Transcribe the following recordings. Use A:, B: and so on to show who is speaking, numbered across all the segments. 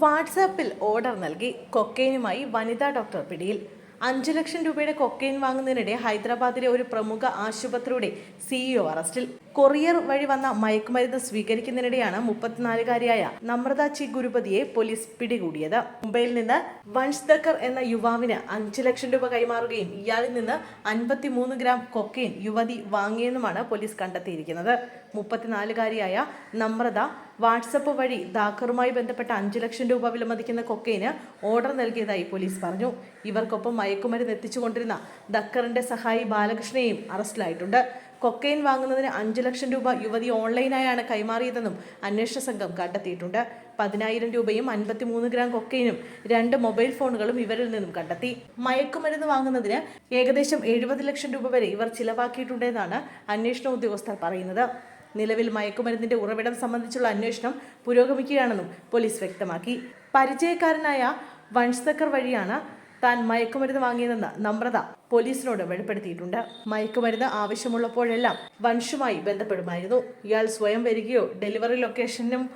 A: വാട്സാപ്പിൽ ഓർഡർ നൽകി കൊക്കെയിനുമായി വനിതാ ഡോക്ടർ പിടിയിൽ. അഞ്ചു ലക്ഷം രൂപയുടെ കൊക്കെയിൻ വാങ്ങുന്നതിനിടെ ഹൈദരാബാദിലെ ഒരു പ്രമുഖ ആശുപത്രിയുടെ സിഇഒ അറസ്റ്റിൽ. കൊറിയർ വഴി വന്ന മയക്കുമരുന്ന് സ്വീകരിക്കുന്നതിനിടെയാണ് മുപ്പത്തിനാലുകാരിയായ നമ്രത ചി ഗുരുപതിയെ പോലീസ് പിടികൂടിയത്. മുംബൈയിൽ നിന്ന് വൻഷ് ദക്കർ എന്ന യുവാവിന് അഞ്ചു ലക്ഷം രൂപ കൈമാറുകയും ഇയാളിൽ നിന്ന് അൻപത്തിമൂന്ന് ഗ്രാം കൊക്കെയിൻ യുവതി വാങ്ങിയെന്നുമാണ് പോലീസ് കണ്ടെത്തിയിരിക്കുന്നത്. മുപ്പത്തിനാലുകാരിയായ നമ്രത വാട്സപ്പ് വഴി ദാക്കറുമായി ബന്ധപ്പെട്ട അഞ്ചു ലക്ഷം രൂപ വിലമതിക്കുന്ന കൊക്കൈന് ഓർഡർ നൽകിയതായി പോലീസ് പറഞ്ഞു. ഇവർക്കൊപ്പം മയക്കുമരുന്ന് എത്തിച്ചുകൊണ്ടിരുന്ന ദക്കറിന്റെ സഹായി ബാലകൃഷ്ണയെയും അറസ്റ്റിലായിട്ടുണ്ട്. കൊക്കൈൻ വാങ്ങുന്നതിന് അഞ്ചു ലക്ഷം രൂപ യുവതി ഓൺലൈനായാണ് കൈമാറിയതെന്നും അന്വേഷണ സംഘം കണ്ടെത്തിയിട്ടുണ്ട്. പതിനായിരം രൂപയും അൻപത്തിമൂന്ന് ഗ്രാം കൊക്കൈനും രണ്ട് മൊബൈൽ ഫോണുകളും ഇവരിൽ നിന്നും കണ്ടെത്തി. മയക്കുമരുന്ന് വാങ്ങുന്നതിന് ഏകദേശം എഴുപത് ലക്ഷം രൂപ വരെ ഇവർ ചിലവാക്കിയിട്ടുണ്ടെന്നാണ് അന്വേഷണ ഉദ്യോഗസ്ഥർ പറയുന്നത്. നിലവിൽ മയക്കുമരുന്നിന്റെ ഉറവിടം സംബന്ധിച്ചുള്ള അന്വേഷണം പുരോഗമിക്കുകയാണെന്നും പോലീസ് വ്യക്തമാക്കി. പരിചയക്കാരനായ വൻസ്തക്കർ വഴിയാണ് താൻ മയക്കുമരുന്ന് വാങ്ങിയതെന്ന് നമ്രത പോലീസിനോട് വെളിപ്പെടുത്തിയിട്ടുണ്ട്. മയക്കുമരുന്ന് ആവശ്യമുള്ളപ്പോഴെല്ലാം വൻഷുമായി ബന്ധപ്പെടുമായിരുന്നു. ഇയാൾ സ്വയം വരികയോ ഡെലിവറി ലൊക്കേഷനും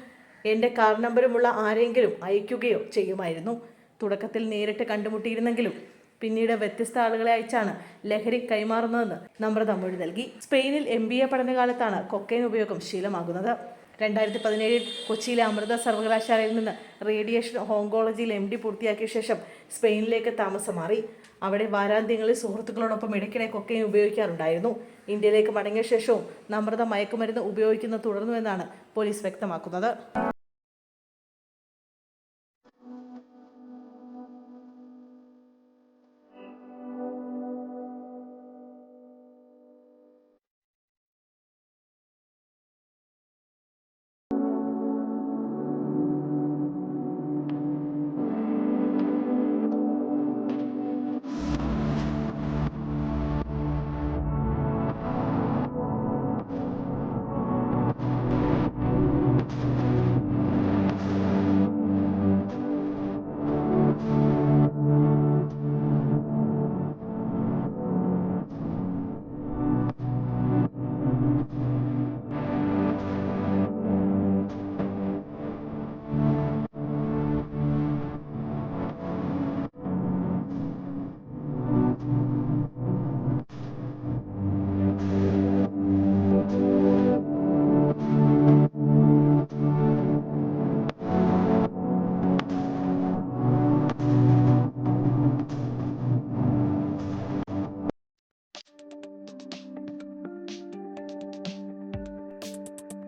A: എന്റെ കാർ നമ്പറുമുള്ള ആരെങ്കിലും അയക്കുകയോ ചെയ്യുമായിരുന്നു. തുടക്കത്തിൽ നേരിട്ട് കണ്ടുമുട്ടിയിരുന്നെങ്കിലും പിന്നീട് വ്യത്യസ്ത ആളുകളെ അയച്ചാണ് ലഹരി കൈമാറുന്നതെന്ന് നമ്രത മൊഴി നൽകി. സ്പെയിനിൽ എം ബി എ പഠനകാലത്താണ് കൊക്കൈൻ ഉപയോഗം ശീലമാകുന്നത്. രണ്ടായിരത്തി പതിനേഴിൽ കൊച്ചിയിലെ അമൃത സർവകലാശാലയിൽ നിന്ന് റേഡിയേഷൻ ഹോങ്കോളജിയിൽ എം ഡി പൂർത്തിയാക്കിയ ശേഷം സ്പെയിനിലേക്ക് താമസം മാറി. അവിടെ വാരാന്ത്യങ്ങളിൽ സുഹൃത്തുക്കളോടൊപ്പം ഇടയ്ക്കിടെ കൊക്കൈൻ ഉപയോഗിക്കാറുണ്ടായിരുന്നു. ഇന്ത്യയിലേക്ക് മടങ്ങിയ ശേഷവും നമ്രത മയക്കുമരുന്ന് ഉപയോഗിക്കുന്നത് തുടർന്നുവെന്നാണ് പോലീസ് വ്യക്തമാക്കുന്നത്.